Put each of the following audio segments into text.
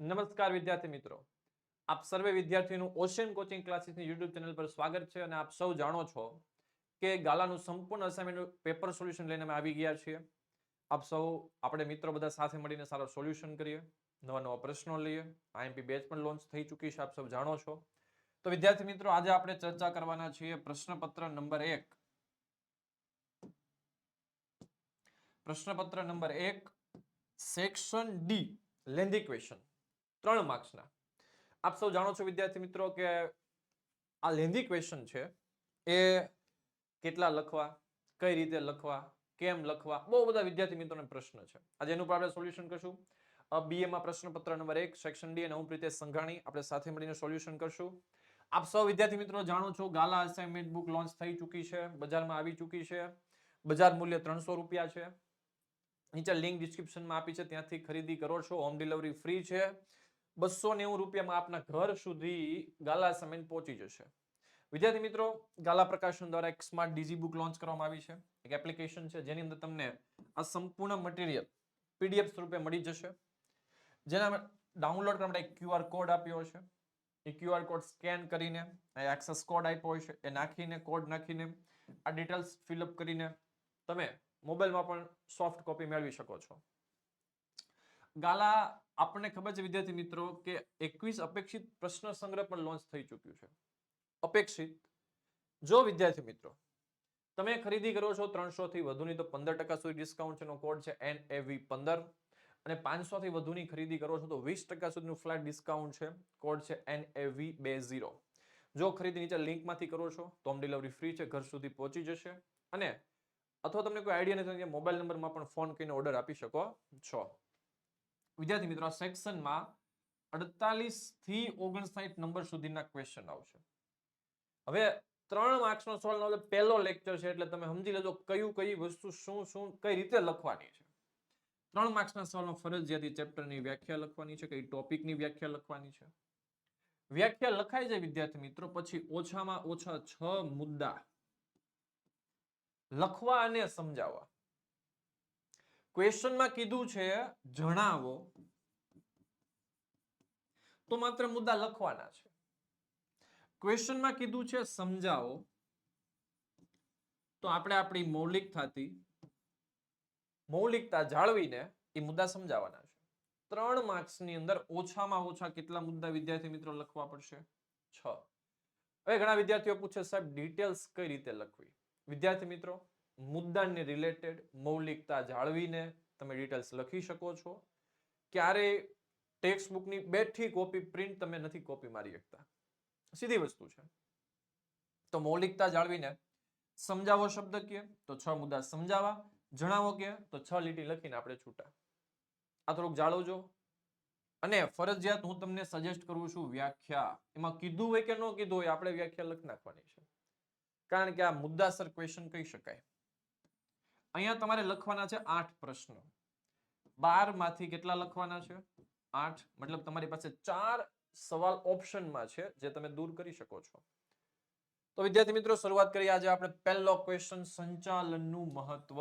નમસ્કાર વિદ્યાર્થી મિત્રો. આપ સર્વે વિદ્યાર્થીઓનું ઓશિયન કોચિંગ ક્લાસીસની યુટ્યુબ ચેનલ પર સ્વાગત છે અને આપ સૌ જાણો છો કે ગાલાનું સંપૂર્ણ અસાઇનમેન્ટ પેપર સોલ્યુશન લઈને અમે આવી ગયા છીએ. આપ સૌ, આપણે મિત્રો બધા સાથે મળીને સારો સોલ્યુશન કરીએ, નવા નવા પ્રશ્નો લઈએ. આઈએમપી બેચ પણ લોન્ચ થઈ ચૂકી છે, આપ સૌ જાણો છો. તો વિદ્યાર્થી મિત્રો, આજે આપણે ચર્ચા કરવાના છીએ પ્રશ્નપત્ર નંબર એક. પ્રશ્નપત્ર નંબર એક સેક્શન ડી લેન્ધી ક્વેશ્ચન ત્રણ માર્ક્સના. આપ સૌ જાણો છો વિદ્યાર્થી મિત્રો કે આ લેન્ધી ક્વેશ્ચન છે, એ કેટલા લખવા, કઈ રીતે લખવા, કેમ લખવા, બહુ બધા વિદ્યાર્થી મિત્રોને પ્રશ્ન છે. આજે એનું પણ આપણે સોલ્યુશન કરશું. બીએમાં પ્રશ્નપત્ર નંબર એક સેક્શન ડી અને હું પ્રિતેશ સંઘાણી, આપણે સાથે મળીને સોલ્યુશન કરશું. આપ સૌ વિદ્યાર્થી મિત્રો જાણો છો, ગાલા અસાઇનમેન્ટ બુક લોન્ચ થઈ ચૂકી છે, બજારમાં આવી ચૂકી છે. બજાર મૂલ્ય ત્રણસો રૂપિયા છે. નીચે લિંક ડિસ્ક્રિપ્શનમાં આપી છે, ત્યાંથી ખરીદી કરો છો હોમ ડિલિવરી ફ્રી છે. બસો નેવું રૂપિયામાં આપના ઘર સુધી ગાલા સમય પહોંચી જશે. વિદ્યાર્થી મિત્રો, ગાલા પ્રકાશન દ્વારા એક સ્માર્ટ ડીજી બુક લોન્ચ કરવામાં આવી છે. એક એપ્લિકેશન છે, જેની અંદર તમને આ સંપૂર્ણ મટીરિયલ પીડીએફ સ્વરૂપે મળી જશે. જેના ડાઉનલોડ કરવા માટે એક ક્યુઆર કોડ આપ્યો છે એ ક્યુઆર કોડ સ્કેન કરીને એક્સેસ કોડ આપ્યો છે. એ નાખીને કોડ નાખીને આ ડિટેલ્સ ફિલઅપ કરીને તમે મોબાઈલમાં પણ સોફ્ટ કોપી મેળવી શકો છો. ગાલા આપણને ખબર છે, વિદ્યાર્થી મિત્રો, કે એકવીસ અપેક્ષિત પ્રશ્ન સંગ્રહ પણ લોન્ચ થઈ ચૂક્યું છે. અપેક્ષિત. જો વિદ્યાર્થી મિત્રો, તમે ખરીદી કરો છો ત્રણસો થી વધુની, તો પંદર ટકા સુધી ડિસ્કાઉન્ટ છે કોડ છે એન એવી પંદર. અને પાંચસો થી વધુની ખરીદી કરો છો, તો વીસ ટકા સુધીનું ફ્લેટ ડિસ્કાઉન્ટ છે કોડ છે એન એવી બે ઝીરો. જો ખરીદી નીચે લિંકમાંથી કરો છો, તો હોમ ડિલિવરી ફ્રી છે, ઘર સુધી પહોંચી જશે. અને અથવા તમને કોઈ આઈડિયા નથી મોબાઈલ નંબરમાં પણ ફોન કરીને ઓર્ડર આપી શકો છો. વિદ્યાર્થી મિત્રો, આ સેક્શનમાં અડતાલીસથી ઓગણસાઠ નંબર સુધીના ક્વેશ્ચન આવશે. હવે ત્રણ માર્ક્સનો સવાલ પહેલો લેક્ચર છે, એટલે તમે સમજી લેજો કયું, કઈ વસ્તુ શું શું, કઈ રીતે લખવાની છે. ત્રણ માર્ક્સના સવાલમાં ફરજિયાતી ચેપ્ટરની વ્યાખ્યા લખવાની છે, કઈ ટોપિકની વ્યાખ્યા લખવાની છે. વ્યાખ્યા લખાય છે વિદ્યાર્થી મિત્રો, પછી ઓછામાં ઓછા છ મુદ્દા લખવા અને સમજાવવા. ક્વેશ્ચનમાં કીધું છે, જણાવો. તો માત્ર મુદ્દા લખવાના છે. ક્વેશ્ચનમાં કીધું છે, સમજાવો. તો આપણે આપણી મૌલિકતાથી, મૌલિકતા જાળવીને એ મુદ્દા સમજાવવાના છે. ત્રણ માર્ક્સની અંદર ઓછામાં ઓછા કેટલા મુદ્દા વિદ્યાર્થી મિત્રો લખવા પડશે? છ. હવે ઘણા વિદ્યાર્થીઓ પૂછે સાહેબ ડિટેલ્સ કઈ રીતે લખવી? વિદ્યાર્થી મિત્રો મુદ્દાને રિલેટેડ મૌલિકતા જાળવીને તમે ડિટેલ્સ લખી શકો છો. ક્યારે ટેક્સ્ટ બુકની બેઠી કોપી પ્રિન્ટ તમે નથી કોપી મારી શકતા. સીધી વસ્તુ છે. તો મૌલિકતા જાળવીને સમજાવો શબ્દ કે તો છ મુદ્દા સમજાવવા જણાવો કે તો છ લીટી લખીને આપણે છૂટા. આ થોડુંક જાળવજો. અને ફરજિયાત હું તમને સજેસ્ટ કરું છું વ્યાખ્યા. એમાં કીધું હોય કે ન કીધું હોય, આપણે વ્યાખ્યા લખી નાખવાની છે. કારણ કે આ મુદ્દાસર ક્વેશ્ચન કહી શકાય. અહીંયા તમારે લખવાના છે આઠ પ્રશ્નો. બારમાંથી કેટલા લખવાના છે? આઠ, મતલબ તમારી પાસે ચાર સવાલ ઓપ્શનમાં છે જે તમે દૂર કરી શકો છો. તો વિદ્યાર્થી મિત્રો, શરૂઆત કરીએ આજે આપણે પહેલો ક્વેશ્ચન સંચાલનનું મહત્વ.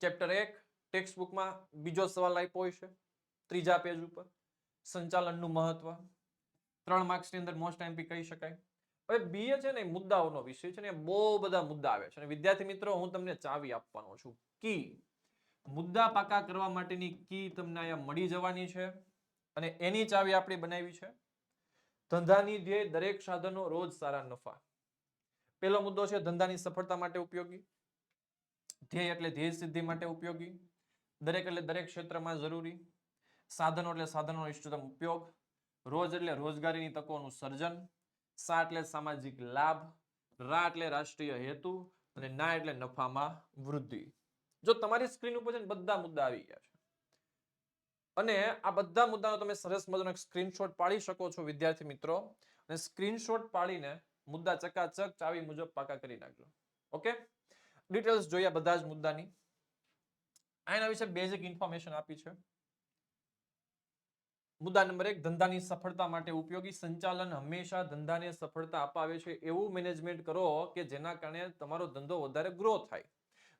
ચેપ્ટર એક ટેક્સ્ટ બુકમાં બીજો સવાલ આપ્યો હોય છે, ત્રીજા પેજ ઉપર. સંચાલનનું મહત્વ. ત્રણ માર્ક્સની અંદર મોસ્ટ એમપી કહી શકાય. હવે બીએ છે ને મુદ્દાઓનો વિષય છે ને બહુ બધા મુદ્દા આવે છે. અને વિદ્યાર્થી મિત્રો, હું તમને ચાવી આપવાનો છું. કી. મુદ્દા પાકા કરવા માટેની કી તમને અહીંયા મળી જવાની છે. અને એની ચાવી આપણે બનાવી છે. ધંધાની ધ્યેય દરેક સાધનો રોજ સારા નફા. પહેલો મુદ્દો છે ધંધાની સફળતા માટે ઉપયોગી. ધ્યેય એટલે ધ્યેય સિદ્ધિ માટે ઉપયોગી. દરેક એટલે દરેક ક્ષેત્રમાં જરૂરી. સાધનો એટલે સાધનોનો ઇષ્ટતમ ઉપયોગ. રોજ એટલે રોજગારીની તકોનું સર્જન. સા એટલે સામાજિક લાભ, રા એટલે રાષ્ટ્રીય હેતુ અને ના એટલે નફામાં વૃદ્ધિ. જો તમારી સ્ક્રીન ઉપર છે બધા મુદ્દા આવી ગયા છે. અને આ બધા મુદ્દાનો તમે સરસ મજાનો સ્ક્રીનશોટ પાડી શકો છો, વિદ્યાર્થી મિત્રો. અને સ્ક્રીનશોટ પાડીને મુદ્દા ચકાચક ચાવી મુજબ પાકા કરી નાખજો. ઓકે? ડિટેલ્સ જોયા બધા જ મુદ્દાની. આના વિશે બેઝિક ઇન્ફોર્મેશન આપી છે. મુદ્દા નંબર એક, ધંધાની સફળતા માટે ઉપયોગી સંચાલન હંમેશા ધંધાને સફળતા અપાવે છે એવું મેનેજમેન્ટ કરો કે જેના કારણે તમારો ધંધો વધારે ગ્રો થાય.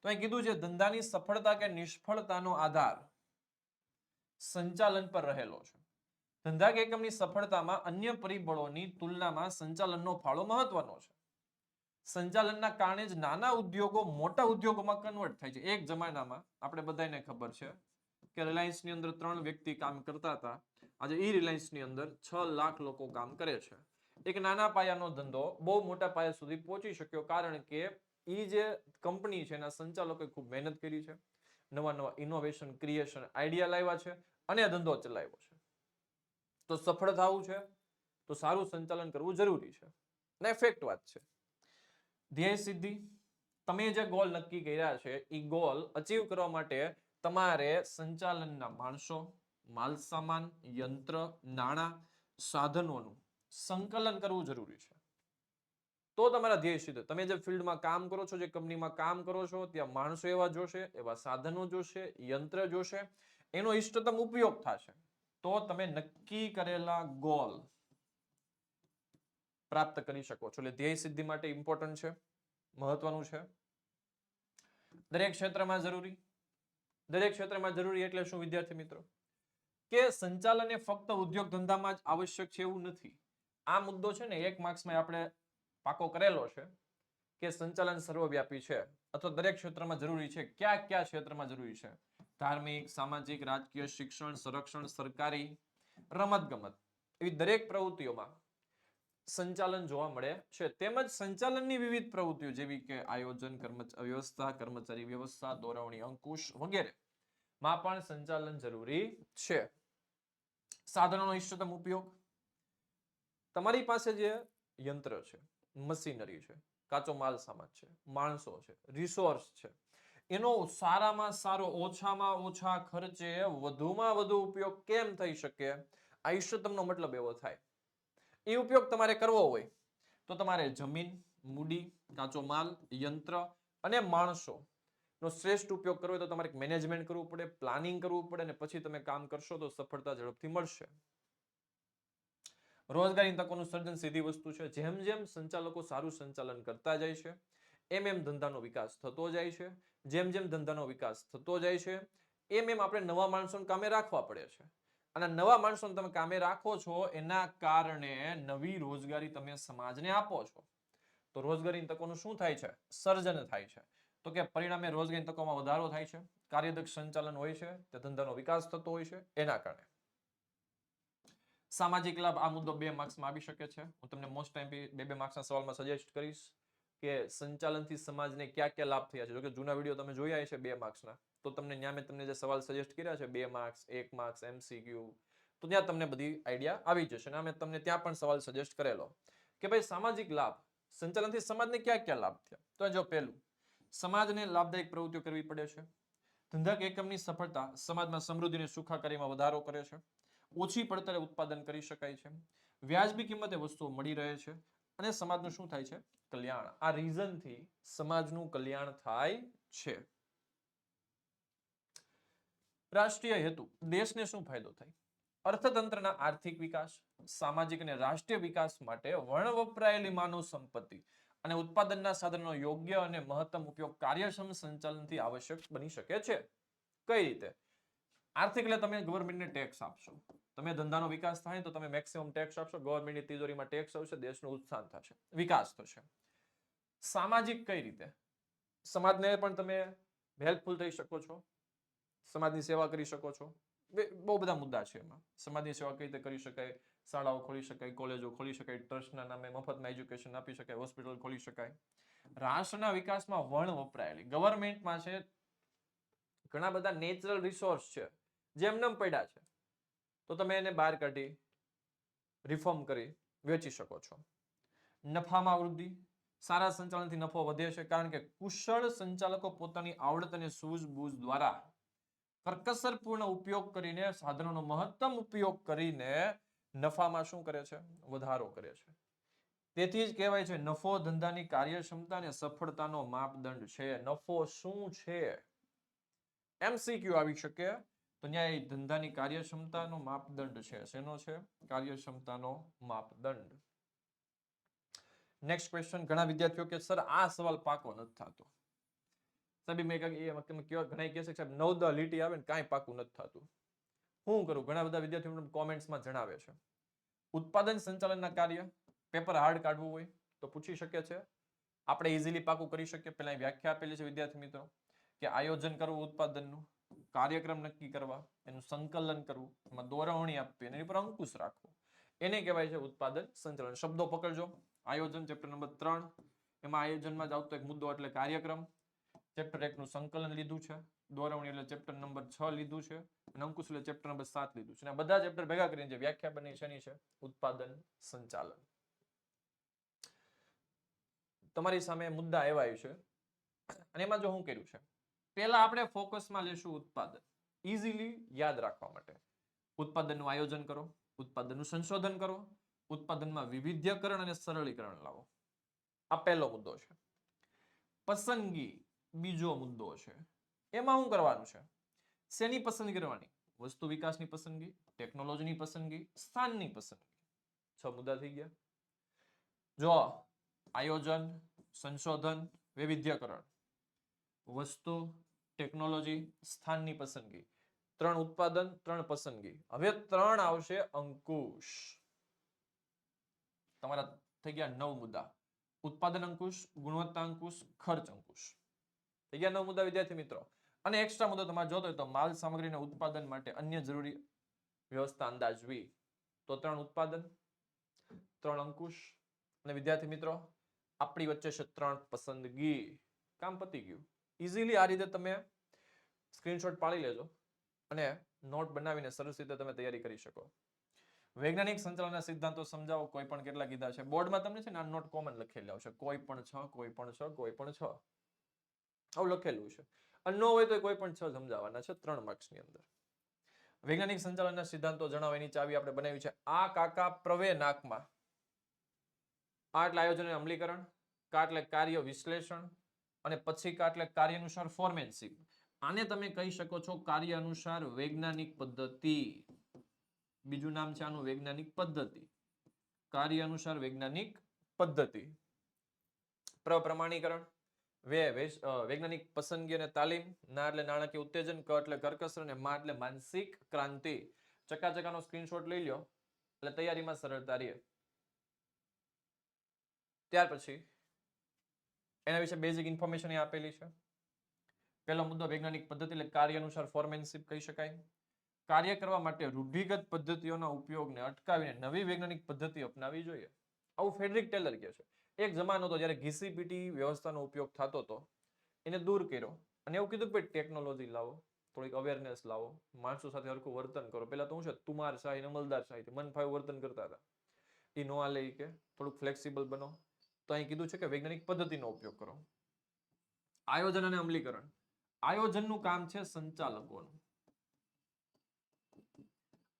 તો અહીં કીધું છે, ધંધાની સફળતા કે નિષ્ફળતાનો આધાર સંચાલન પર રહેલો છે. ધંધાકીય એકમની સફળતામાં અન્ય પરિબળોની તુલનામાં સંચાલનનો ફાળો મહત્વનો છે. સંચાલનના કારણે જ નાના ઉદ્યોગો મોટા ઉદ્યોગોમાં કન્વર્ટ થાય છે. એક જમાનામાં આપણે બધાને ખબર છે કે રિલાયન્સની અંદર ત્રણ વ્યક્તિ કામ કરતા હતા. આજે ઈ રિલાયન્સની અંદર છ લાખ લોકો કામ કરે છે. એક નાના પાયાનો ધંધો બહુ મોટા પાયા સુધી પહોંચી શક્યો કારણ કે ઈ જે કંપની છે એના સંચાલકોએ ખૂબ મહેનત કરી છે. નવા નવા ઇનોવેશન ક્રિએશન આઈડિયા લાવ્યા છે અને આ ધંધો ચલાવ્યો છે. તો સફળ થવું છે, તો સારું સંચાલન કરવું જરૂરી છે. અને ફેક્ટ વાત છે. ધ્યેય સિદ્ધિ, તમે જે ગોલ નક્કી કર્યા છે એ ગોલ અચીવ કરવા માટે તમારે સંચાલનના માણસો માલ સામાન યંત્ર, નાણાં, સાધનોનું સંકલન કરવું જરૂરી છે. તો તમારા ધ્યેય સિદ્ધ. તમે જે ફિલ્ડમાં કામ કરો છો, જે કંપનીમાં કામ કરો છો, ત્યાં માણસો એવા જોશે, એવા સાધનો જોશે, યંત્ર જોશે, એનો ઇષ્ટતમ ઉપયોગ થશે. તો તમે નક્કી કરેલા ગોલ પ્રાપ્ત કરી શકો છો. એટલે ધ્યેય સિદ્ધિ માટે ઇમ્પોર્ટન્ટ છે, મહત્વનું છે. દરેક ક્ષેત્રમાં જરૂરી. દરેક ક્ષેત્રમાં જરૂરી એટલે શું, વિદ્યાર્થી મિત્રો? કે સંચાલન એ ફક્ત ઉદ્યોગ ધંધામાં જ આવશ્યક છે એવું નથી. આ મુદ્દો છે ને એક માર્ક્સમાં આપણે પાકો કરેલો છે કે સંચાલન સર્વવ્યાપી છે અથવા દરેક ક્ષેત્રમાં જરૂરી છે. કયા કયા ક્ષેત્રમાં જરૂરી છે? ધાર્મિક, સામાજિક, રાજકીય, શિક્ષણ, સંરક્ષણ, સરકારી, રમતગમત એવી દરેક પ્રવૃત્તિઓમાં સંચાલન જોવા મળે છે. તેમજ સંચાલનની વિવિધ પ્રવૃત્તિઓ જેવી કે આયોજન કર્મચારી વ્યવસ્થા કર્મચારી વ્યવસ્થા, દોરવણી, અંકુશ વગેરે માં પણ સંચાલન જરૂરી છે. સાધનોનો ઇષ્ટતમ ઉપયોગ? તમારી પાસે જે યંત્ર છે, મશીનરી છે, કાચો માલ સામાન છે, માણસો છે રિસોર્સ છે, એનો સારામાં સારો, ઓછામાં ઓછા ખર્ચે વધુમાં વધુ ઉપયોગ કેમ થઈ શકે? આ ઇષ્ટતમનો મતલબ એવો થાય. એ ઉપયોગ તમારે કરવો હોય તો તમારે જમીન, મૂડી, કાચો માલ, યંત્ર અને માણસો નો શ્રેષ્ઠ ઉપયોગ કરવો હોય તો તમારે મેનેજમેન્ટ કરવું પડે પ્લાનિંગ કરવું પડે અને પછી તમે કામ કરશો તો સફળતા ઝડપથી મળશે. રોજગારી તકોનું સર્જન સીધી વસ્તુ છે. જેમ જેમ સંચાલકો સારું સંચાલન કરતા જાય છે, એમ એમ ધંધાનો વિકાસ થતો જાય છે. જેમ જેમ ધંધાનો વિકાસ થતો જાય છે, એમ એમ આપણે નવા માણસોને કામે રાખવા પડે છે. અને નવા માણસોને તમે કામે રાખો છો, એના કારણે નવી રોજગારી તમે સમાજને આપો છો. તો રોજગારીની તકોનું શું થાય છે? સર્જન થાય છે. તો કે પરિણામે રોજગારી તકોમાં વધારો થાય છે, કાર્યદક્ષ સંચાલન હોય છે તે ધંધાનો વિકાસ થતો હોય છે, એના કારણે. સામાજિક લાભ આ મુદ્દો બે માર્ક્સમાં આવી શકે છે. હું તમને મોસ્ટ ટાઈમ બે બે માર્ક્સના સવાલમાં સજેસ્ટ કરીશ કે સંચાલનથી સમાજને ક્યાં ક્યાં લાભ થયા છે. જોકે જૂના વીડિયો તમે જોયા છે બે માર્ક્સના, તો તમને ત્યાં તમને જે સવાલ સજેસ્ટ કર્યા છે, બે માર્ક્સ, એક માર્ક્સ એમસીક્યુ તો ત્યાં તમને બધી આઈડિયા આવી જશે. અને અમે તમને ત્યાં પણ સવાલ સજેસ્ટ કરેલો કે ભાઈ સામાજિક લાભ, સંચાલનથી સમાજને ક્યાં ક્યાં લાભ થયા? તો જો પહેલું સમાજને લાભદાયક પ્રવૃત્તિઓ કરવી પડે છે. ધંધાક એકમની સફળતા સમાજમાં સમૃદ્ધિને સુખાકારીમાં વધારો કરે છે. ઓછી પડતરે ઉત્પાદન કરી શકાય છે. વ્યાજબી કિંમતે વસ્તુઓ મળી રહે છે અને સમાજનું શું થાય છે? કલ્યાણ. આ રીઝનથી સમાજનું કલ્યાણ થાય છે. રાષ્ટ્રીય હેતુ. દેશને શું ફાયદો થાય? અર્થતંત્રના આર્થિક વિકાસ, સામાજિક અને રાષ્ટ્રીય વિકાસ માટે વર્ણ વપરાયેલી માનવ સંપત્તિ. અને ઉત્પાદનના સાધનનો યોગ્ય અને મહત્તમ ઉપયોગ કાર્યક્ષમ સંચાલનથી આવશ્યક બની શકે છે. કઈ રીતે? આર્થિક એટલે તમે ગવર્મેન્ટને ટેક્સ આપશો. તમે ધંધાનો વિકાસ થાય તો તમે મેક્સિમમ ટેક્સ આપશો. ગવર્મેન્ટની તિજોરીમાં ટેક્સ આવશે, દેશનું ઉત્થાન થશે. વિકાસ થશે. સામાજિક કઈ રીતે? સમાજને પણ તમે હેલ્પફુલ થઈ શકો છો. સમાજની સેવા કરી શકો છો. બહુ બધા મુદ્દા છે એમાં. સમાજની સેવા કઈ રીતે કરી શકાય? શાળાઓ ખોલી શકાય, કોલેજો ખોલી શકાય, ટ્રસ્ટના નામે મફતમાં એજ્યુકેશન આપી શકાય, હોસ્પિટલ ખોલી શકાય. રાષ્ટ્રના વિકાસમાં વણ વપરાયેલી. ગવર્મેન્ટમાં છે, ઘણા બધા નેચરલ રિસોર્સ છે જેમનેમ પડ્યા છે. તો તમે એને બહાર કાઢી રિફોર્મ કરી, વેચી શકો છો. નફામાં વૃદ્ધિ, સારા સંચાલનથી નફો વધે છે, કારણ કે કુશળ સંચાલકો પોતાની આવડત અને સૂઝબૂઝ દ્વારા કરકસરપૂર્ણ ઉપયોગ કરીને, સાધનોનો મહત્તમ ઉપયોગ કરીને નફામાં શું કરે છે? વધારો કરે છે. તેથી જ કહેવાય છે નફો ધંધાની કાર્યક્ષમતા અને સફળતાનો માપદંડ છે. નફો શું છે? એમસીક્યુ આવી શકે. તો ત્યાં એ ધંધાની કાર્યક્ષમતાનો માપદંડ છે. શેનો છે? કાર્યક્ષમતાનો માપદંડ. નેક્સ્ટ ક્વેશ્ચન ઘણા વિદ્યાર્થીઓ કે સર આ સવાલ પાકો નથી થતો. સાહેબ મેં કહ્યું, ઘણા કહે છે સાહેબ નવ દ લીટી આવે ને કાંઈ પાકું નથી થતું. શું કરું? ઘણા બધા વિદ્યાર્થીઓ કોમેન્ટ્સમાં જણાવે છે. ઉત્પાદન સંચાલનના કાર્ય પેપર હાર્ડ કાઢવું હોય તો પૂછી શકે છે. આપણે ઇઝીલી પાકું કરી શકીએ. પહેલા વ્યાખ્યા આપેલી છે વિદ્યાર્થી મિત્રો, કે આયોજન કરવું ઉત્પાદનનું, કાર્યક્રમ નક્કી કરવા, એનું સંકલન કરવું, એમાં દોરવણી આપવી, એની પર અંકુશ રાખવો. એને કહેવાય છે ઉત્પાદન સંચાલન. શબ્દો પકડજો. આયોજન ચેપ્ટર નંબર ત્રણ, એમાં આયોજનમાં જ આવતો એક મુદ્દો એટલે કાર્યક્રમ. ચેપ્ટર એકનું સંકલન લીધું છે. દોરવણી એટલે ચેપ્ટર નંબર છ લીધું છે. અને ચેપ્ટર નંબર સાત લીધું છે. બધા ચેપ્ટર ભેગા કરીને જે વ્યાખ્યા બની છે છે, ઉત્પાદન સંચાલન. તમારી સામે મુદ્દા એવા છે. અને એમાં જો હું કર્યું છે, પહેલા આપણે ફોકસમાં લેશું ઉત્પાદન. ઇઝીલી યાદ રાખવા માટે. ઉત્પાદનનું આયોજન કરો, ઉત્પાદનનું સંશોધન કરો, ઉત્પાદનમાં વિવિધ્યકરણ અને સરળીકરણ લાવો. આ પહેલો મુદ્દો છે. પસંદગી બીજો મુદ્દો છે. એમાં શું કરવાનું છે? શેની પસંદગી કરવાની? વસ્તુ વિકાસની પસંદગી ટેકનોલોજીની પસંદગી, સ્થાનની પસંદગી? છ મુદ્દા થઈ ગયા. જો આયોજન, સંશોધન, વૈવિધ્યકરણ. વસ્તુ ટેકનોલોજી સ્થાનની પસંદગી. ત્રણ ઉત્પાદન, ત્રણ પસંદગી. હવે ત્રણ આવશે અંકુશ. તમારા થઈ ગયા નવ મુદ્દા. ઉત્પાદન અંકુશ, ગુણવત્તા અંકુશ, ખર્ચ અંકુશ. થઈ ગયા નવ મુદ્દા, વિદ્યાર્થી મિત્રો. અને એક્સ્ટ્રા મુદ્દો તમારે જોતો તો માલ સામગ્રીના ઉત્પાદન માટે અન્ય જરૂરી વ્યવસ્થા અંદાજવી. તો ત્રણ ઉત્પાદન, ત્રણ અંકુશ અને વિદ્યાર્થી મિત્રો, આપણી વચ્ચે છે ત્રણ પસંદગી. કામ પતી ગયું. ઇઝીલી આ રીતે તમે સ્ક્રીનશોટ પાડી લેજો અને નોટ બનાવીને સરસ રીતે તમે તૈયારી કરી શકો. વૈજ્ઞાનિક સંચાલનના સિદ્ધાંતો સમજાવો. કોઈ પણ કેટલા કીધા છે? બોર્ડમાં તમને છે ને આ નોટ કોમન લખેલી આવશે. કોઈ પણ છ, કોઈ પણ છ, કોઈ પણ છ. આવું લખેલું છે. અને ન હોય તો કોઈ પણ છ સમજાવવાના છે ત્રણ માર્ક્સની અંદર. વૈજ્ઞાનિક સંચાલનના સિદ્ધાંતો જણાવો, એની ચાવી આપણે બનાવી છે. આ કાકા પ્રવે નાકમાં. આ એટલે આયોજન અમલીકરણ કા એટલે કાર્ય વિશ્લેષણ અને પછી કા એટલે કાર્ય અનુસાર ફોર્મેન્સિંગ. આને તમે કહી શકો છો કાર્ય અનુસાર વૈજ્ઞાનિક પદ્ધતિ. બીજું નામ છે આનું વૈજ્ઞાનિક પદ્ધતિ. કાર્ય અનુસાર વૈજ્ઞાનિક પદ્ધતિ. પ્રપ્રમાણીકરણ. વૈજ્ઞાનિક પસંદગી અને તાલીમ, ના એટલે નાણાકીય ઉત્તેજન, ક એટલે કરકસર અને મા એટલે માનસિક ક્રાંતિ. ચકાચકાનો સ્ક્રીનશોટ લઈ લ્યો. એટલે તૈયારીમાં સરળતા રહે. ત્યાર પછી, એના વિશે બેઝિક ઇન્ફોર્મેશન આપેલી છે. પહેલો મુદ્દો, વૈજ્ઞાનિક પદ્ધતિ એટલે કાર્ય અનુસાર ફોર્મેનશીપ કહી શકાય. કાર્ય કરવા માટે રૂઢિગત પદ્ધતિઓના ઉપયોગને અટકાવીને નવી વૈજ્ઞાનિક પદ્ધતિ અપનાવી જોઈએ. આવું ફેડરિક ટેલર કહે છે. એક જમાનો હતો જ્યારે ઘીસીપીટી વ્યવસ્થાનો ઉપયોગ થતો હતો. એને દૂર કર્યો અને એવું કીધું કે ભાઈ ટેકનોલોજી લાવો, થોડીક અવેરનેસ લાવો, માણસો સાથે હરખું વર્તન કરો. પેલા તો હું છે તુમાર શાહી ને અમલદાર શાહી મન ફાવે વર્તન કરતા હતા. એ નો આ લઈ કે, થોડુંક ફ્લેક્સિબલ બનો. તો અહીં કીધું છે કે વૈજ્ઞાનિક પદ્ધતિનો ઉપયોગ કરો. આયોજન અને અમલીકરણ. આયોજનનું કામ છે સંચાલકોનું.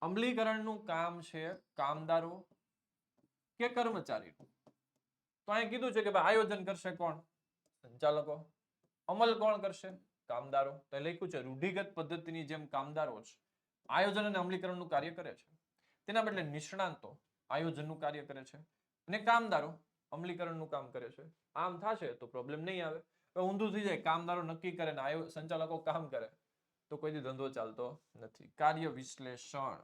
અમલીકરણનું કામ છે કામદારો કે કર્મચારીનું? તો અહીં કીધું છે કે ભાઈ આયોજન કરશે કોણ? સંચાલકો. અમલ કોણ કરશે? કામદારો. તો લખ્યું છે, રૂઢિગત પદ્ધતિની જેમ કામદારો જ આયોજન અને અમલીકરણનું કાર્ય કરે છે. તેના બદલે નિષ્ણાંતો આયોજનનું કાર્ય કરે છે અને કામદારો અમલીકરણનું કામ કરે છે. આમ થશે તો પ્રોબ્લેમ નહીં આવે. હવે ઊંધું થઈ જાય, કામદારો નક્કી કરે ને સંચાલકો કામ કરે, તો કોઈ ધંધો ચાલતો નથી. કાર્ય વિશ્લેષણ.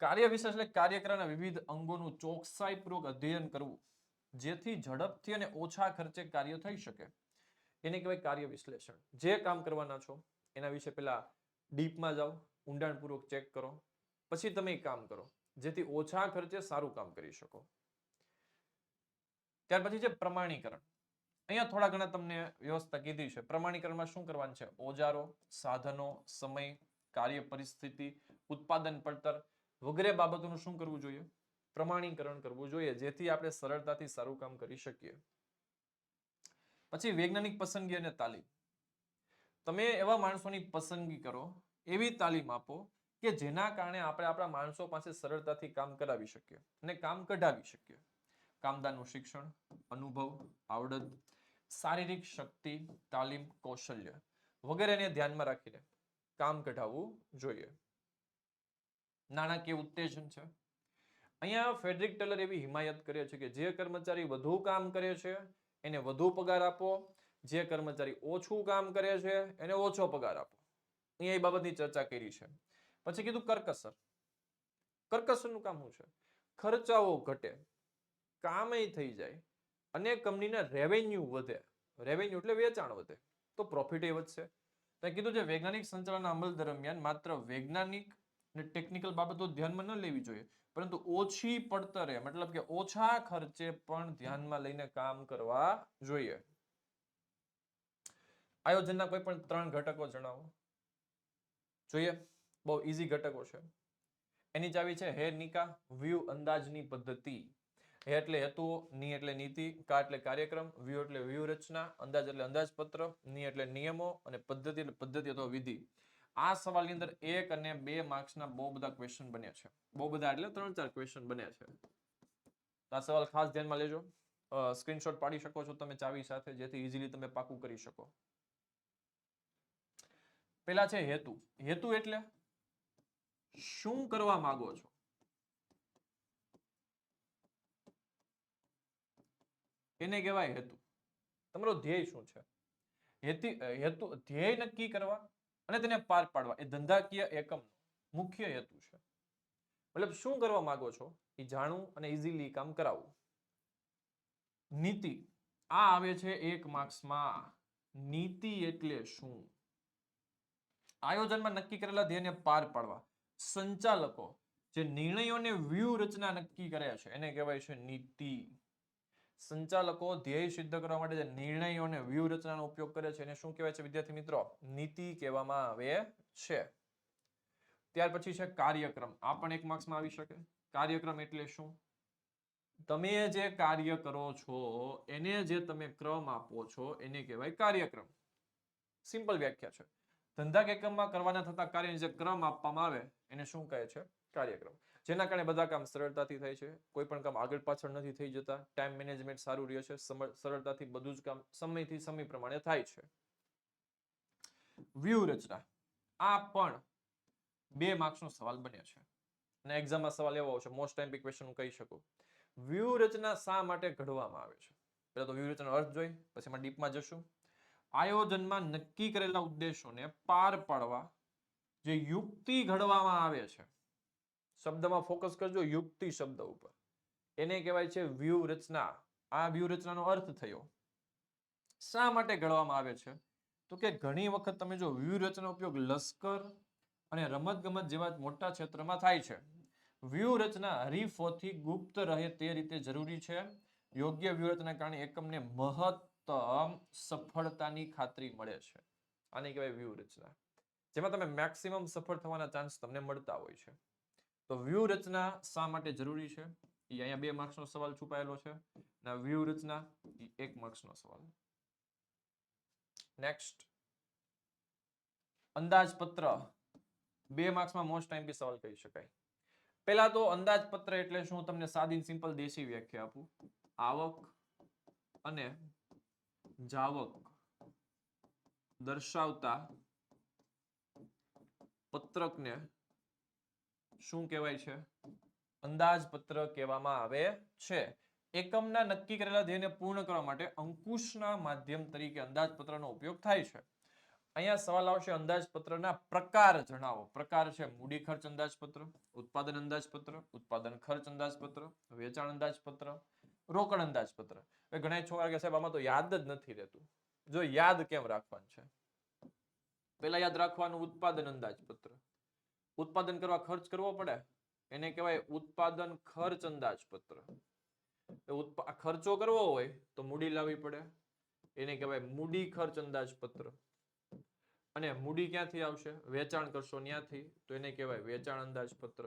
કાર્ય વિશેષ એટલે કાર્યક્રમના વિવિધ અંગોનું ચોકસાઈપૂર્વક અધ્યયન કરવું, જેથી ઝડપથી અને ઓછા ખર્ચે કાર્ય થઈ શકે. એને કહેવાય કાર્ય વિશ્લેષણ જે કામ કરવાના છો, એના વિશે પેલા ડીપમાં જાઓ, ઊંડાણપૂર્વક ચેક કરો, પછી તમે કામ કરો, જેથી ઓછા ખર્ચે સારું કામ કરી શકો. ત્યાર પછી છે પ્રમાણીકરણ. અહીંયા થોડા ઘણા તમને વ્યવસ્થા કીધી છે. પ્રમાણીકરણમાં શું કરવાનું છે? ઓજારો, સાધનો, સમય, કાર્ય પરિસ્થિતિ, ઉત્પાદન પડતર વગેરે બાબતોનું શું કરવું જોઈએ? પ્રમાણીકરણ કરવું જોઈએ, જેથી આપણે સરળતાથી સારું કામ કરી શકીએ. પછી વૈજ્ઞાનિક પસંદગી અને તાલીમ. તમે એવા માણસોની પસંદગી કરો, એવી તાલીમ આપો કે જેના કારણે આપણે આપણા માણસો પાસે સરળતાથી કામ કરાવી શકીએ અને કામ કઢાવી શકીએ. કામદારનું શિક્ષણ, અનુભવ, આવડત, શારીરિક શક્તિ, તાલીમ, કૌશલ્ય વગેરેને ધ્યાનમાં રાખીને કામ કઢાવવું જોઈએ. નાણાકીય ઉત્તેજન છે. અહીંયા ફેડરિક ટેલર એવી હિમાયત કરે છે કે જે કર્મચારી વધુ કામ કરે છે, એને વધુ પગાર આપો. જે કર્મચારી ઓછું કામ કરે છે, એને ઓછો પગાર આપો. અહીંયા એ બાબતની ચર્ચા કરી છે. પછી કીધું કરકસર. કરકસરનું કામ શું છે? ખર્ચાઓ ઘટે કામ થઈ જાય, અને કંપનીના રેવન્યુ વધે. રેવન્યુ એટલે વેચાણ વધે, તો પ્રોફિટ એ વધશે. તો કીધું છે, વૈજ્ઞાનિક સંચાલનના અમલ દરમિયાન માત્ર વૈજ્ઞાનિક અને ટેકનિકલ બાબતો ધ્યાનમાં ન લેવી જોઈએ. પરંતુ ઓછી પડતરે, મતલબ કે ઓછા ખર્ચે પણ ધ્યાનમાં લઈને કામ કરવા જોઈએ. આયોજનના કોઈ પણ ત્રણ ઘટકો જણાવો. જોઈએ, બહુ ઈઝી ઘટકો છે. એની ચાવી છે હે નિકા વ્યૂ અંદાજની પદ્ધતિ. હે એટલે હેતુઓ, ની એટલે નીતિ, કા એટલે કાર્યક્રમ વ્યૂ એટલે વ્યૂહરચના, અંદાજ એટલે અંદાજપત્ર, ની એટલે નિયમો, અને પદ્ધતિ એટલે પદ્ધતિ અથવા વિધિ. આ સવાલની અંદર એક અને બે માર્ક્સના બહુ બધા ક્વેશ્ચન બન્યા છે. બહુ બધા એટલે ત્રણ ચાર ક્વેશ્ચન બન્યા છે. આ સવાલ ખાસ ધ્યાનમાં લેજો. સ્ક્રીનશોટ પાડી શકો છો તમે ચાવી સાથે, જેથી ઇઝીલી તમે પાકું કરી શકો. પેલા છે હેતુ. હેતુ એટલે શું કરવા માંગો છો? એને કહેવાય હેતુ. તમારો ધ્યેય શું છે? હેતુ, ધ્યેય નક્કી કરવા અને તેને પાર પાડવા. એ ધંધાકીય એકમ મુખ્ય હેતુ છે. મતલબ શું કરવા માંગો છો? એ જાણવું અને ઇઝીલી કામ કરાવવું. નીતિ. આ આવે છે એક માર્ક્સમાં. નીતિ એટલે શું? આયોજનમાં નક્કી કરેલા ધ્યેયને પાર પાડવા. સંચાલકો. જે નિર્ણયોને વ્યૂહરચના નક્કી કરે છે. એને કહેવાય છે નીતિ. સંચાલકો ધ્યેય સિદ્ધ કરવા માટે જે નિર્ણયો અને વ્યૂહરચનાનો ઉપયોગ કરે છે એને શું કહેવાય છે વિદ્યાર્થી મિત્રો? નીતિ કહેવામાં આવે છે. ત્યાર પછી છે કાર્યક્રમ. આ પણ એક માર્ક્સમાં આવી શકે. કાર્યક્રમ એટલે શું? તમે જે કાર્ય કરો છો, એને જે તમે ક્રમ આપો છો, એને કહેવાય કાર્યક્રમ. સિમ્પલ વ્યાખ્યા છે. ધંધા એકમમાં કરવાના થતા કાર્યને જે ક્રમ આપવામાં આવે, એને શું કહે છે? કાર્યક્રમ. જેના કારણે બધા કામ સરળતાથી થાય છે. કોઈ પણ કામ આગળ પાછળ નથી થઈ જતા. ટાઈમ મેનેજમેન્ટ સારું રહે છે. સરળતાથી બધું જ કામ સમયથી સમય પ્રમાણે થાય છે. વ્યૂહરચના. આ પણ બે માર્ક્સનો સવાલ બન્યો છે. અને એક્ઝામમાં સવાલ એવો આવશે. મોસ્ટ ટાઈમ ક્વેશ્ચન હું કહી શકું. વ્યૂહરચના શા માટે ઘડવામાં આવે છે? પહેલા તો વ્યૂહરચનાનો અર્થ જોઈ, પછી એમાં ડીપમાં જશું. આયોજનમાં નક્કી કરેલા ઉદ્દેશોને પાર પાડવા જે યુક્તિ ઘડવામાં આવે છે શબ્દમાં ફોકસ કરજો યુક્તિ શબ્દ ઉપર. એને કહેવાય છે વ્યૂહરચના. આ વ્યૂહરચનાનો અર્થ થયો. શા માટે ઘડવામાં આવે છે? તો કે ઘણી વખત તમે જો વ્યૂહરચના ઉપયોગ લશ્કર અને રમતગમત જેવા મોટા ક્ષેત્રમાં થાય છે. વ્યૂહરચના હરીફોથી ગુપ્ત રહે તે રીતે જરૂરી છે. યોગ્ય વ્યૂહરચના કારણે એકમને મહત્તમ સફળતાની ખાતરી મળે છે. આને કહેવાય વ્યૂહરચના. જેમાં તમે મેક્સિમમ સફળ થવાના ચાન્સ તમને મળતા હોય છે. તો વ્યૂહરચના શા માટે જરૂરી છે? એ અહીંયા બે માર્ક્સનો સવાલ છુપાયેલો છે અને વ્યૂહરચના એ એક માર્ક્સનો સવાલ. નેક્સ્ટ અંદાજપત્ર. બે માર્ક્સમાં મોસ્ટ ટાઈમ બી સવાલ કહી શકાય. પહેલા તો અંદાજપત્ર એટલે શું? તમને સાદી સિમ્પલ દેશી વ્યાખ્યા આપું. આવક અને જાવક દર્શાવતા પત્રકને શું કહેવાય છે? અંદાજપત્ર કહેવામાં આવે છે. એકમના નક્કી કરેલા ધ્યેયને પૂર્ણ કરવા માટે અંકુશના માધ્યમ તરીકે અંદાજપત્રનો ઉપયોગ થાય છે. અહીંયા સવાલ આવશે અંદાજપત્રના પ્રકાર જણાવો. પ્રકાર છે મૂડી ખર્ચ અંદાજપત્ર, ઉત્પાદન અંદાજપત્ર, ઉત્પાદન ખર્ચ અંદાજપત્ર, વેચાણ અંદાજપત્ર, રોકડ અંદાજપત્ર. હવે ઘણા છોકરા કે સાહેબ, આમાં તો યાદ જ નથી રહેતું. જો યાદ કેમ રાખવાનું છે? પહેલા યાદ રાખવાનું ઉત્પાદન અંદાજપત્ર. ઉત્પાદન કરવા ખર્ચ કરવો પડે, એને કહેવાય ઉત્પાદન ખર્ચ અંદાજપત્ર. ખર્ચો કરવો હોય તો મૂડી લાવવી પડે, એને કહેવાય મૂડી ખર્ચ અંદાજપત્ર. અને મૂડી ક્યાંથી આવશે? વેચાણ કરશો ત્યાંથી તો એને કહેવાય વેચાણ અંદાજપત્ર.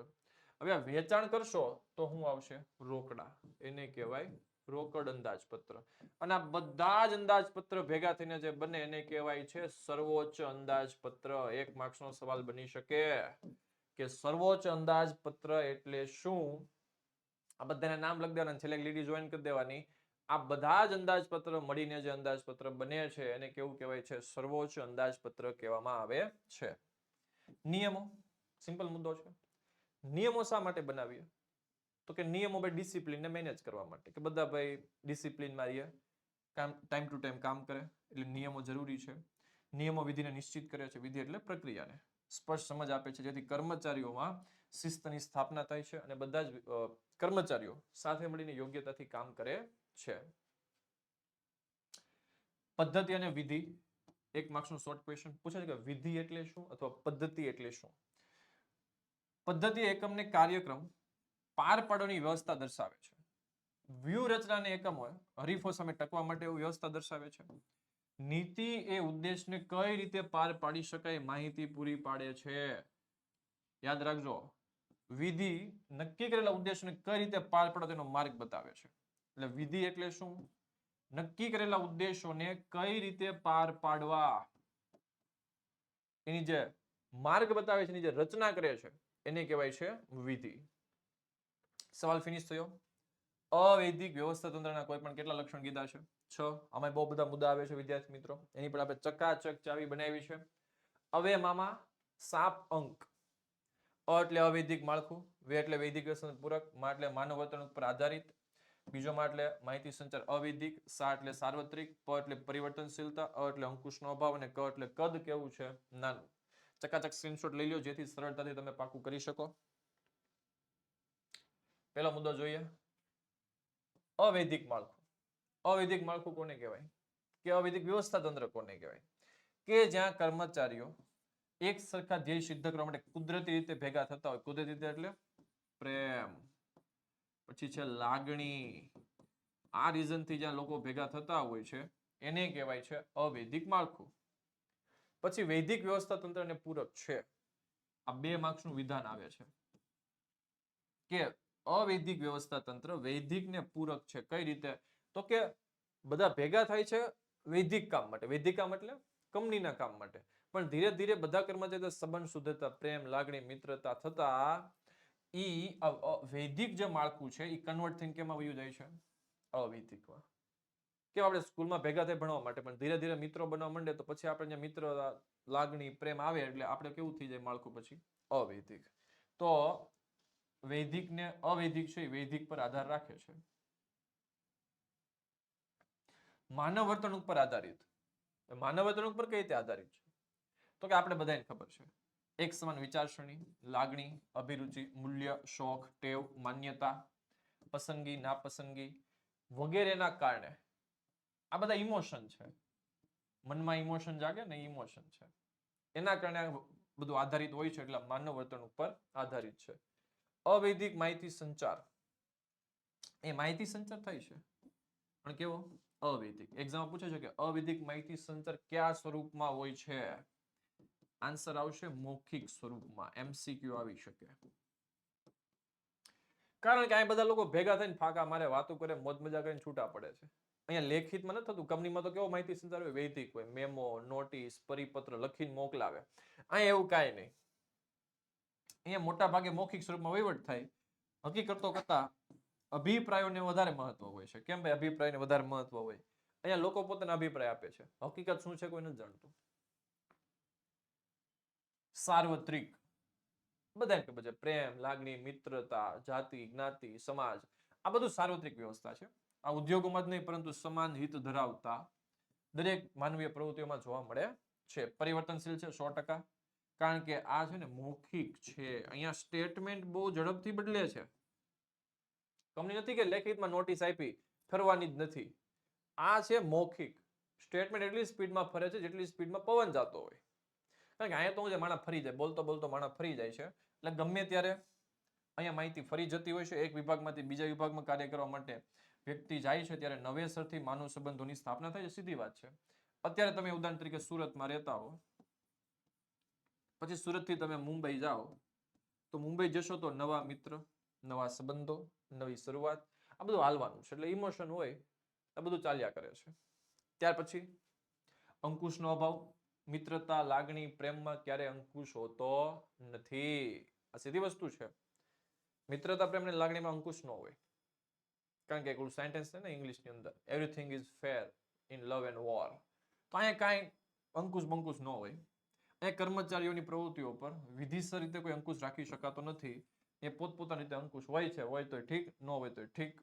હવે વેચાણ કરશો તો શું આવશે? રોકડા. એને કહેવાય રોકડ અંદાજપત્ર. અને આ બધા જ અંદાજપત્ર ભેગા થઈને જે બને એને કહેવાય છે સર્વોચ્ચ અંદાજપત્ર. એક માર્ક્સનો સવાલ બની શકે કે સર્વોચ્ચ અંદાજપત્ર એટલે શું? આ બધાના નામ લખી દેવાના છેલ્લે લીટી જોઈન કરી દેવાની. આ બધા જ અંદાજપત્ર મળીને જે અંદાજપત્ર બને છે એને કેવું કહેવાય છે? સર્વોચ્ચ અંદાજપત્ર કહેવામાં આવે છે. નિયમો. સિમ્પલ મુદ્દો છે. નિયમો શા માટે બનાવીએ? તો કે નિયમો ભાઈ ડિસિપ્લિનને મેનેજ કરવા માટે કે બધા ભાઈ ડિસિપ્લિનમાં રહીએ કામ, ટાઈમ ટુ ટાઈમ કામ કરે, એટલે નિયમો જરૂરી છે. નિયમો વિધિને નિશ્ચિત કરે છે, વિધિ એટલે પ્રક્રિયાને. સ્પષ્ટ સમજ આપે છે, જેથી કર્મચારીઓમાં શિસ્તની સ્થાપના થાય છે અને બધા જ કર્મચારીઓ સાથે મળીને યોગ્યતાથી કામ કરે છે. પદ્ધતિ અને વિધિ. એક માર્ક્સનું શોર્ટ ક્વેશ્ચન પૂછે છે કે વિધિ એટલે શું અથવા પદ્ધતિ એટલે શું? પદ્ધતિ એકમને કાર્યક્રમ પાર પાડવાની વ્યવસ્થા દર્શાવે છે. વ્યૂહરચનાને એકમ હરીફો સામે ટકવા માટે એવું વ્યવસ્થા દર્શાવે છે. નીતિ એ ઉદ્દેશને કઈ રીતે પાર પાડી શકાય માહિતી પૂરી પાડે છે? યાદ રાખજો, વિધિ નક્કી કરેલા ઉદ્દેશને કઈ રીતે પાર પાડો તેનો માર્ગ બતાવે છે. એટલે વિધિ એટલે શું? નક્કી કરેલા ઉદ્દેશોને કઈ રીતે પાર પાડવા? એની જે માર્ગ બતાવે છે, એની જે રચના કરે છે, એને કહેવાય છે વિધિ. સવાલ ફિનિશ થયો. અવૈધિક વ્યવસ્થા તંત્રના કોઈ પણ કેટલા લક્ષણ કીધા છે? છ. આમાં બહુ બધા મુદ્દા આવે છે, વિદ્યાર્થી મિત્રો. એની પર આપણે ચકાચક ચાવી બનાવી છે. હવે મામા, સાપ અંક. અ એટલે અવૈદિક માળખું, વે એટલે વૈદિક વ્યવસ્થા પૂરક, મા એટલે માનવ વર્તન ઉપર આધારિત. બીજો માં એટલે માહિતી સંચાર અવૈધિક, સા એટલે સાર્વત્રિક, પ એટલે પરિવર્તનશીલતા, અ એટલે અંકુશનો અભાવ અને ક એટલે કદ કેવું છે? નાનું. ચકાચક સ્ક્રીનશોટ લઈ લો જેથી સરળતાથી તમે પાકું કરી શકો. પહેલો મુદ્દો જોઈએ. અવૈધિક માળખું. અવૈધિક માળખું કોને કહેવાય? કે અવૈધિક વ્યવસ્થા તંત્ર કોને કહેવાય? કે જ્યાં કર્મચારીઓ એક સરખા ધ્યેય સિદ્ધ કરવા માટે કુદરતી રીતે ભેગા થતા હોય. કુદરતી રીતે એટલે પ્રેમ. પછી છે લાગણી. આ રીઝનથી જ્યાં લોકો ભેગા થતા હોય છે, એને કહેવાય છે અવૈધિક માળખું. પછી વૈદિક વ્યવસ્થા તંત્રને પૂરક છે. આ બે માર્ક્સનું વિધાન આવે છે. કે અવૈધિક વ્યવસ્થા તંત્ર વૈદિકને પૂરક છે. કઈ રીતે? તો કે બધા ભેગા થાય છે વૈદિક કામ માટે. વૈદિક કામ એટલે કંપનીના કામ માટે. પણ ધીરે ધીરે બધા કર્મચારીઓ સંબંધ શુદ્ધતા પ્રેમ, લાગણી, મિત્રતા થતા ઈ વૈદિક જે માળખું છે એ કન્વર્ટ થઈને કેમાં વયું જાય છે? અવૈદિકમાં કેમ આપણે સ્કૂલમાં ભેગા થાય ભણવા માટે, પણ ધીરે ધીરે મિત્રો બનવા માંડે તો પછી આપણે મિત્ર, લાગણી, પ્રેમ આવે એટલે આપણે કેવું થઈ જાય માળખું પછી? અવૈદિક તો વૈદિક ને અવૈદિક છે એ વૈદિક પર આધાર રાખે છે. માનવ વર્તણુક ઉપર આધારિત. માનવ વર્તણૂક ઉપર કઈ રીતે આધારિત છે? તો કે આપણે બધાને ખબર છે. એક સમાન વિચારસરણી લાગણી, અભિરુચિ, મૂલ્ય, શોખ, ટેવ, માન્યતા, પસંદગી, નાપસંદગી વગેરેના કારણે આ બધા ઇમોશન છે. મનમાં ઇમોશન જાગે ને ઇમોશન છે. એના કારણે બધું આધારિત હોય છે એટલે માનવ વર્તણુક પર આધારિત છે. અવૈધિક માહિતી સંચાર. એ માહિતી સંચાર થાય છે. પણ કેવો? અવૈધિક. એક્ઝામ પૂછે છે કે અવૈધિક માહિતી સંચાર કયા સ્વરૂપમાં હોય છે? આન્સર આવશે મૌખિક સ્વરૂપમાં. એમસીક્યુ આવી શકે. કારણ કે અહીં બધા લોકો ભેગા થઈને ફાંકા મારે વાતો કરે, મોજ મજા કરીને છૂટા પડે છે. અહીંયા લેખિતમાં નથી થતું. કંપનીમાં તો કેવો માહિતી સંચાર હોય? વૈદિક હોય. મેમો, નોટિસ, પરિપત્ર લખીને મોકલાવે. અહીંયા એવું કાંઈ નહીં. અહીંયા મોટા ભાગે મૌખિક સ્વરૂપમાં વહીવટ થાય. હકીકતો કરતા અભિપ્રાયોને વધારે મહત્વ હોય છે. કેમ ભાઈ? અભિપ્રાયને વધારે મહત્વ હોય. અહીંયા લોકો પોતાના અભિપ્રાય આપે છે. હકીકત શું છે કોઈ નથી જાણતું? સાર્વત્રિક. બધા ખબર પ્રેમ, લાગણી, મિત્રતા, જાતિ, જ્ઞાતિ, સમાજ. આ બધું સાર્વત્રિક વ્યવસ્થા છે. આ ઉદ્યોગોમાં જ નહીં, પરંતુ સમાન હિત ધરાવતા દરેક માનવીય પ્રવૃત્તિઓમાં જોવા મળે છે. પરિવર્તનશીલ છે સો ટકા. કારણ કે આ છે ને મૌખિક છે. અહીંયા સ્ટેટમેન્ટ બહુ ઝડપથી બદલે છે. કંપની નથી કે લેખિતમાં નોટિસ આપી, ફરવાની જ નથી. આ છે મૌખિક. સ્ટેટમેન્ટ એટલી સ્પીડમાં ફરે છે જેટલી સ્પીડમાં પવન જતો હોય. કારણ કે અહીંયા તો હું જે માણસ ફરી જાય, બોલતો બોલતો માણસ ફરી જાય છે. એટલે ગમે ત્યારે અહીંયા માહિતી ફરી જતી હોય છે, એક વિભાગમાંથી બીજા વિભાગમાં કાર્ય કરવા માટે વ્યક્તિ જાય છે, ત્યારે નવેસરથી માનવ સંબંધોની સ્થાપના થાય છે, સીધી વાત છે. અત્યારે તમે ઉદાહરણ તરીકે સુરતમાં રહેતા હો. પછી સુરતથી તમે મુંબઈ જાઓ, તો મુંબઈ જશો તો નવા મિત્ર, નવા સંબંધો, નવી શરૂઆત, આ બધું હાલવાનું છે. એટલે ઇમોશન હોય, આ બધું ચાલ્યા કરે છે. ત્યાર પછી અંકુશનો અભાવ, મિત્રતા, લાગણી, પ્રેમમાં ક્યારે અંકુશ હોતો નથી. આ સીધી વસ્તુ છે. મિત્રતા, પ્રેમ અને લાગણીમાં અંકુશ ન હોય. કારણ કે એક ઓલું સેન્ટેન્સ છે ને ઇંગ્લિશની અંદર everything is fair in love and war તો અહીંયા કાંઈ અંકુશ બંકુશ ન હોય. એ કર્મચારીઓની પ્રવૃત્તિઓ પર વિધિસર રીતે કોઈ અંકુશ રાખી શકાતો નથી. એ પોતપોતાની રીતે અંકુશ હોય છે, હોય તો ઠીક, ન હોય તો ઠીક.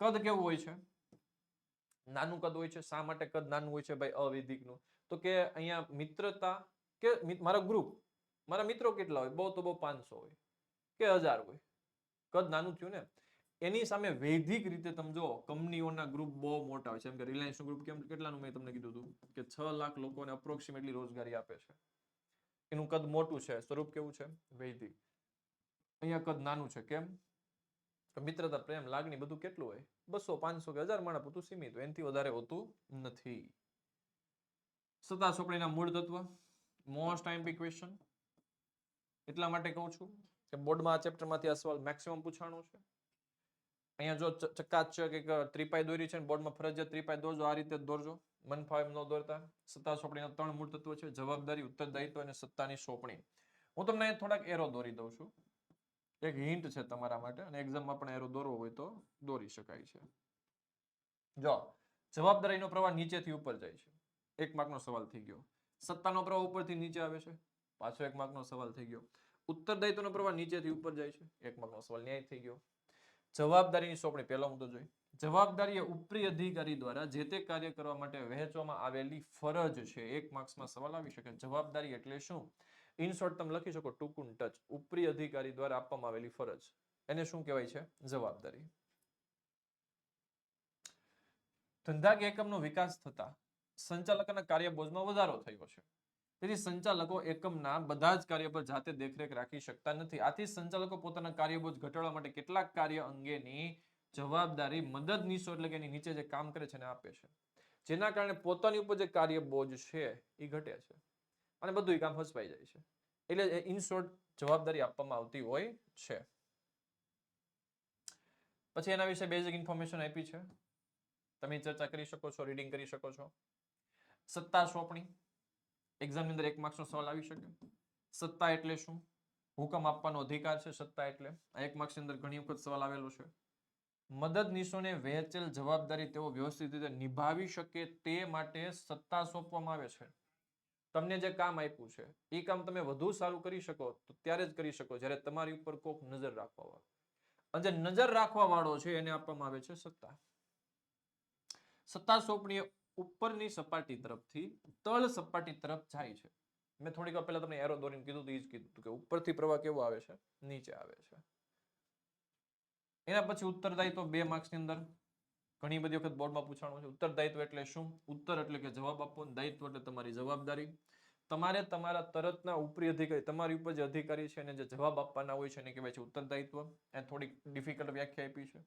કદ કેવું હોય છે? નાનું કદ હોય છે? શા માટે કદ નાનું હોય છે ભાઈ? અવૈધિકનું. તો કે અહીંયા મિત્રતા કે મારા ગ્રુપ મારા મિત્રો કેટલા હોય? બહુ તો બહુ પાંચસો હોય. કે હજાર હોય? કદ નાનું થયું ને? એની સામે વૈધિક રીતે તમે જો કંપનીઓના ગ્રુપ બહુ મોટા હોય છે. જેમ કે રિલાયન્સનું ગ્રુપ કેમ, કેટલાનું મેં તમને કીધું હતું? કે છ લાખ લોકોને અપ્રોક્સિમેટલી રોજગારી આપે છે. એનું કદ મોટું છે, સ્વરૂપ કેવું છે? વૈધિક અહીંયા કદ નાનું છે, કેમ? મિત્રતા, પ્રેમ, લાગણી બધું કેટલું હોય? બસો, પાંચસો કે હજાર માણા પૂરતું સીમિત હોય, એનાથી વધારે હોતું નથી. સત્તા સોપડીના મૂળ તત્વ મોસ્ટ આઈમ્પી ક્વેશ્ચન એટલા માટે કહું છું કે બોર્ડમાં આ ચેપ્ટરમાંથી આ સવાલ મેક્સિમમ પૂછાણો છે. અહીંયા જો ચકાચક એક ત્રિપાઈ દોરી છે બોર્ડમાં ફરજિયાત ત્રિપાઈ દોરજો, આ રીતે દોરજો. મન ફાવે એમ ન દોરતા. સત્તા સોંપણીના ત્રણ મૂળ તત્વો છે, જવાબદારી, ઉત્તરદાયિત્વ અને સત્તાની સોંપણી. હું તમને થોડાક એરો દોરી દઉં છું. એક હિન્ટ છે તમારા માટે, અને એક્ઝામમાં પણ એરો દોરવો હોય તો દોરી શકાય છે. જો, જવાબદારીનો પ્રવાહ નીચેથી ઉપર જાય છે. એક માર્કનો સવાલ થઈ ગયો. સત્તાનો પ્રવાહ ઉપરથી નીચે આવે છે. પાછો એક માર્કનો સવાલ થઈ ગયો. ઉત્તરદાયિત્વનો પ્રવાહ નીચેથી ઉપર જાય છે. એક માર્કનો સવાલ ન્યાય થઈ ગયો. જવાબદારીની સોંપણી, પહેલો મુદ્દો જોઈ જવાબદારી એ ઉપરી અધિકારી દ્વારા જે તે કાર્ય કરવા માટે વહેંચવામાં આવેલી ફરજ છે. એક માર્ક્સમાં સવાલ આવી શકે. જવાબદારી એટલે શું? ઇન શોર્ટ તમે લખી શકો ટૂંકું ટચ ઉપરી અધિકારી દ્વારા આપવામાં આવેલી ફરજ. એને શું કહેવાય છે? જવાબદારી. ધંધાકીય એકમનો વિકાસ થતા સંચાલકોના કાર્યબોજમાં વધારો થયો છે. તેથી સંચાલકો એકમના બધા જ કાર્ય પર જાતે દેખરેખ રાખી શકતા નથી. આથી સંચાલકો પોતાના કાર્યબોજ ઘટાડવા માટે કેટલાક કાર્ય અંગેની જવાબદારી મદદનીશો એટલે કે એની નીચે જે કામ કરે છે એને આપે છે. જેના કારણે પોતાની ઉપર જે કાર્ય બોજ છે એ ઘટે છે. અને બધું કામ હસવાઈ જાય છે. એટલે ઇન શોર્ટ જવાબદારી આપવામાં આવતી હોય છે. પછી એના વિશે બેઝિક ઇન્ફોર્મેશન આપી છે. તમે ચર્ચા કરી શકો છો રીડિંગ કરી શકો છો. સત્તા સોંપણી. એક્ઝામની અંદર એક માર્ક્સનો સવાલ આવી શકે. સત્તા એટલે શું? હુકમ આપવાનો અધિકાર છે સત્તા એટલે. આ એક માર્ક્સની અંદર ઘણી વખત સવાલ આવેલો છે. મદદનીશોને વહેંચેલ જવાબદારી તેઓ વ્યવસ્થિત રીતે નિભાવી શકે તે માટે સત્તા સોંપવામાં આવે છે. તમને જે કામ આપ્યું છે, એ કામ તમે વધુ સારું કરી શકો, તો ત્યારે જ કરી શકો, જ્યારે તમારી ઉપર કોક નજર રાખવા વાળો. અને જે નજર રાખવા વાળો છે, એને આપવામાં આવે છે સત્તા. સત્તા સોંપણી ઉપરની સપાટી તરફથી તળ સપાટી તરફ જાય છે. મેં થોડીક વાર પહેલા તમને એરો દોરીને કીધું હતું એ જ કીધું કે ઉપરથી પ્રવાહ કેવો આવે છે? નીચે આવે છે. એના પછી ઉત્તરદાયિત્વ બે માર્ક્સની અંદર. ઘણી બધી વખત બોર્ડમાં પૂછાણું છે, ઉત્તરદાયિત્વ એટલે શું? ઉત્તર એટલે કે જવાબ આપવો દાયિત્વ એટલે તમારી જવાબદારી. તમારે તમારા તરતના ઉપરી અધિકારી, તમારી ઉપર જે અધિકારી છે એને જે જવાબ આપવાના હોય છે એને કહેવાય છે ઉત્તરદાયિત્વ. એ થોડીક ડિફિકલ્ટ વ્યાખ્યા આપી છે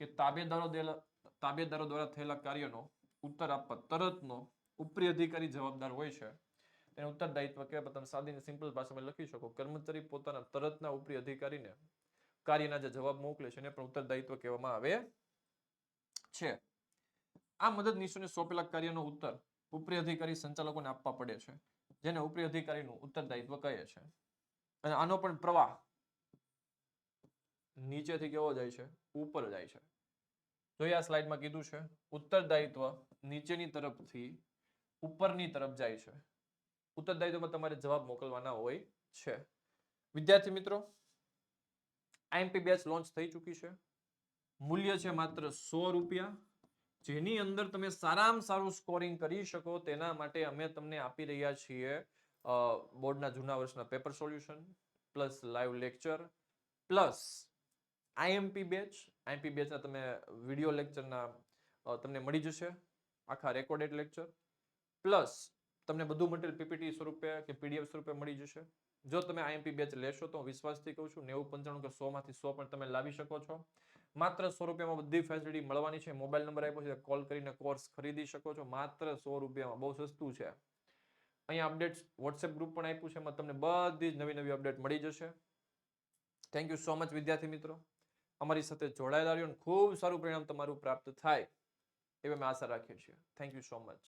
કે તાબેદારો દેલા, તાબેદારો દ્વારા થયેલા કાર્યનો ઉત્તર આપવા તરતનો ઉપરી અધિકારી જવાબદાર હોય છે. તેને ઉત્તરદાયિત્વ કહેવાય. તમે સાદી સિમ્પલ ભાષામાં લખી શકો. કર્મચારી પોતાના તરતના ઉપરી અધિકારીને કાર્યના જે જવાબ મોકલે છે એને પણ ઉત્તરદાયિત્વ કહેવામાં આવે છે. આ મદદનીશોને સોંપેલા કાર્યનો ઉત્તર ઉપરી અધિકારી સંચાલકોને આપવા પડે છે, જેને ઉપરી અધિકારીનું ઉત્તરદાયિત્વ કહે છે. અને આનો પણ પ્રવાહ નીચેથી કેવો જાય છે? ઉપર જાય છે. જોઈએ આ સ્લાઇડમાં કીધું છે ઉત્તરદાયિત્વ નીચેની તરફથી ઉપરની તરફ જાય છે. ઉત્તરદાયિત્વમાં તમારે જવાબ મોકલવાના હોય છે. વિદ્યાર્થી મિત્રો આઈએમપી બેચ લોન્ચ થઈ ચૂકી છે. મૂલ્ય છે માત્ર સો રૂપિયા. જેની અંદર તમે સારામાં સારું સ્કોરિંગ કરી શકો તેના માટે અમે તમને આપી રહ્યા છીએ બોર્ડના જૂના વર્ષના paper solution plus live lecture plus IMP batch. IMP બેચના તમે વીડિયો લેક્ચરના તમને મળી જશે. આખા રેકોર્ડેડ લેક્ચર પ્લસ તમને બધું મટીરિયલ પીપીટી સ્વરૂપે કે પીડીએફ સ્વરૂપે મળી જશે. જો તમે આઈએમપી બેચ લેશો તો વિશ્વાસથી કહું છું નેવું પંચાણું કે સો માંથી સો પણ તમે લાવી શકો છો. માત્ર સો રૂપિયામાં બધી ફેસિલિટી મળવાની છે. મોબાઈલ નંબર આપ્યો છે કોલ કરીને કોર્સ ખરીદી શકો છો. માત્ર સો રૂપિયામાં બહુ સસ્તું છે. અહીંયા અપડેટ્સ વોટ્સએપ ગ્રુપ પણ આપ્યું છે. એમાં તમને બધી જ નવી નવી અપડેટ મળી જશે. થેન્ક યુ સો મચ વિદ્યાર્થી મિત્રો. અમારી સાથે જોડાયેલા રહ્યો ખૂબ સારું પરિણામ તમારું પ્રાપ્ત થાય. એવી અમે આશા રાખીએ છીએ. Thank you so much